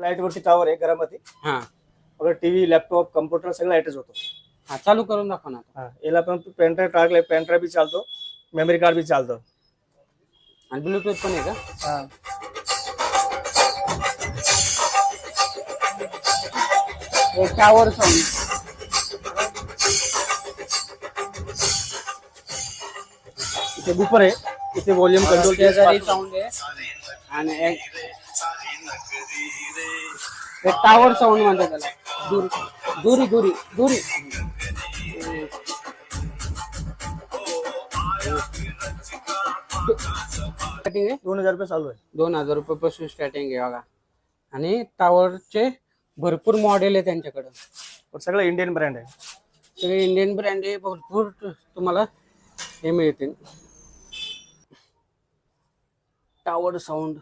Light वरती tower आहे घरामध्ये. हा. टीव्ही लॅपटॉप कम्प्युटर सगळं लाईटच होतो. हा चालू करून दाखवा ना आता. हा याला पण पेन ड्राईव्ह टाकले पेन ड्राईव्ह बी चालतो मेमरी कार्ड बी चालतं. आणि ब्लूटूथ पण आहे का? हा. टावर साऊंड इथे बुफर आहे. इथे व्हॉल्यूम कंट्रोल साऊंड आहे. आणि एक टावर साऊंड म्हणतात त्याला. दूर दुरी दुरी दुरी. स्टार्टिंग आहे? दोन हजार रुपये चालू आहे. दोन हजार रुपये पासून स्टार्टिंग आहे बघा. आणि टावरचे भरपूर मॉडेल आहे त्यांच्याकडं. सगळं इंडियन ब्रँड आहे. सगळे इंडियन ब्रँड आहे भरपूर तुम्हाला हे मिळतील. Tower sound